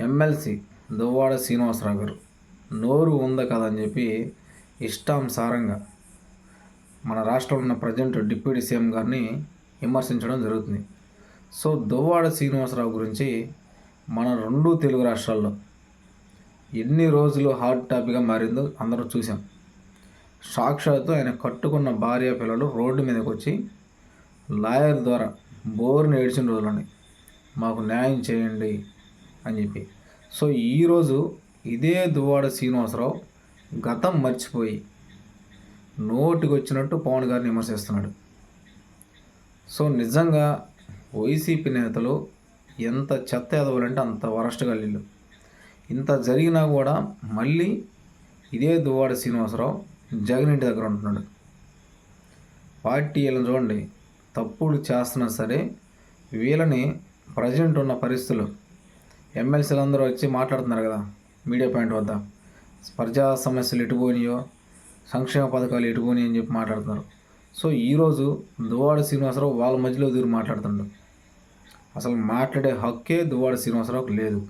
MLC Duvvada Srinivasarao గారు నోరు ఉంది కదా అని చెప్పి ఇష్టానుసారంగా మన రాష్ట్రంలో ఉన్న ప్రజెంట్ డిప్యూటీ సీఎం గారిని విమర్శించడం జరుగుతుంది. సో దువ్వాడ శ్రీనివాసరావు గురించి మన రెండు తెలుగు రాష్ట్రాల్లో ఎన్ని రోజులు హాట్ టాపిక్గా మారిందో అందరూ చూసాం సాక్షాత్తు ఆయన కట్టుకున్న భార్య పిల్లలు రోడ్డు మీదకి వచ్చి లాయర్ ద్వారా బోర్ని ఏడ్చిన రోజులని. మాకు న్యాయం చేయండి అని చెప్పి. సో ఈరోజు ఇదే దువ్వాడ శ్రీనివాసరావు గతం మర్చిపోయి నోటికి వచ్చినట్టు పవన్ గారిని విమర్శిస్తున్నాడు. సో నిజంగా వైసీపీ నేతలు ఎంత చెత్త ఎదవాలంటే అంత వరస్ట్గా వీళ్ళు ఇంత జరిగినా కూడా మళ్ళీ ఇదే దువ్వాడ శ్రీనివాసరావు జగన్ ఇంటి దగ్గర ఉంటున్నాడు. పార్టీ వీళ్ళని చూడండి తప్పులు చేస్తున్నా సరే వీళ్ళని ప్రజెంట్ ఉన్న పరిస్థితులు ఎమ్మెల్సీలు అందరూ వచ్చి మాట్లాడుతున్నారు కదా మీడియా పాయింట్ వద్ద. ప్రజా సమస్యలు ఎటుపోయినాయో సంక్షేమ పథకాలు ఎటుపోయినాయి అని చెప్పి మాట్లాడుతున్నారు. సో ఈరోజు దువ్వాడ శ్రీనివాసరావు వాళ్ళ మధ్యలో దూరి మాట్లాడుతున్నాడు అసలు మాట్లాడే హక్కే దువ్వాడ శ్రీనివాసరావుకి లేదు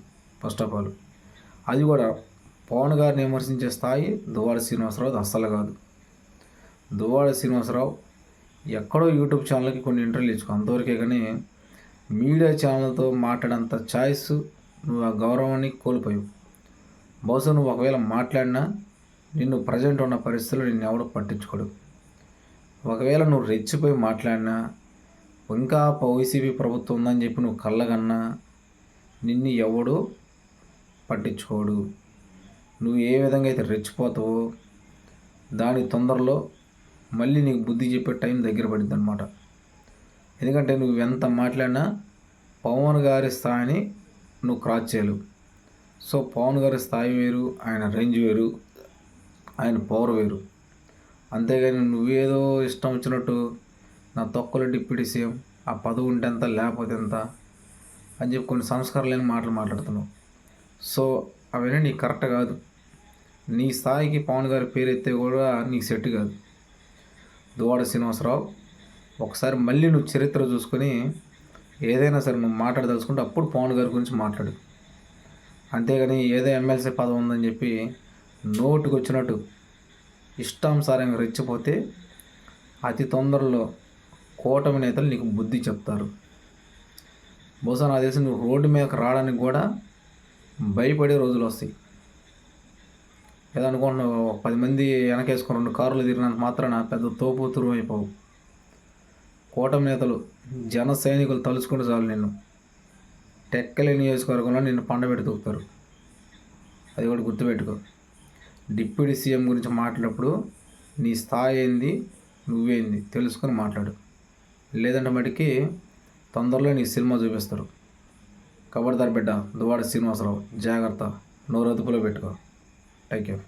ఫస్ట్ ఆఫ్ ఆల్ అది కూడా పవన్ గారిని విమర్శించే స్థాయి దువ్వాడ శ్రీనివాసరావు అస్సలు కాదు. దువ్వాడ శ్రీనివాసరావు ఎక్కడో యూట్యూబ్ ఛానల్కి కొన్ని ఇంటర్వ్యూలు ఇచ్చుకో. అంతవరకే కానీ మీడియా ఛానల్తో మాట్లాడేంత ఛాయిస్ నువ్వు ఆ గౌరవాన్ని కోల్పోయావు. బహుశా నువ్వు ఒకవేళ మాట్లాడినా నిన్ను ప్రజెంట్ ఉన్న పరిస్థితులు నిన్ను ఎవడు పట్టించుకోడు. ఒకవేళ నువ్వు రెచ్చిపోయి మాట్లాడినా ఇంకా వైసీపీ ప్రభుత్వం ఉందని చెప్పి నువ్వు కళ్ళగన్నా నిన్ను ఎవడు పట్టించుకోడు. నువ్వు ఏ విధంగా అయితే రెచ్చిపోతావో దాని తొందరలో మళ్ళీ నీకు బుద్ధి చెప్పే టైం దగ్గర పడింది అనమాట ఎందుకంటే నువ్వు ఎంత మాట్లాడినా పవన్ గారి స్థాయిని నువ్వు క్రాస్ చేయలేవు. సో పవన్ గారి స్థాయి వేరు ఆయన రేంజ్ వేరు ఆయన పవర్ వేరు. అంతేగాని నువ్వేదో ఇష్టం వచ్చినట్టు నా తొక్కలు డిప్యూటీ సీఎం ఆ పదవి ఉంటే ఎంత లేకపోతే ఎంత అని చెప్పి కొన్ని సంస్కారం లేని మాటలు మాట్లాడుతున్నావు. సో అవన్నీ నీకు కరెక్ట్ కాదు. నీ స్థాయికి పవన్ గారి పేరు ఎత్తే కూడా నీకు సెట్ కాదు. దువాడ శ్రీనివాసరావు ఒకసారి మళ్ళీ నువ్వు చరిత్ర చూసుకొని ఏదైనా సరే నువ్వు మాట్లాడదలుచుకుంటే అప్పుడు పవన్ గారి గురించి మాట్లాడు. అంతేగాని ఏదో ఎమ్మెల్సీ పదవి ఉందని చెప్పి నోటుకు వచ్చినట్టు ఇష్టానుసారంగా రెచ్చిపోతే అతి తొందరలో కూటమి నేతలు నీకు బుద్ధి చెప్తారు. బహుశా నా తెలిసి నువ్వు రోడ్డు మీదకి రావడానికి కూడా భయపడే రోజులు వస్తాయి. ఏదనుకుంటున్నావు? పది మంది వెనకేసుకొని రెండు కార్లు తిరిగినంత మాత్రాన పెద్ద తోపు తురువు అయిపోవు. కూటమి నేతలు జన సైనికులు తలుచుకుంటే చాలు నిన్ను. టెక్కలి నియోజకవర్గంలో నిన్ను పండబెట్టి తూపుతారు అది కూడా గుర్తుపెట్టుకో. డిప్యూటీ సీఎం గురించి మాట్లాడినప్పుడు నీ స్థాయి ఏంది నువ్వేంది తెలుసుకొని మాట్లాడు. లేదంటే మటుకి తొందరలో నీ సినిమా చూపిస్తారు. కబడ్దార్ బిడ్డ దువాడ శ్రీనివాసరావు జాగ్రత్త. నోరు అదుపులో పెట్టుకో. Thank you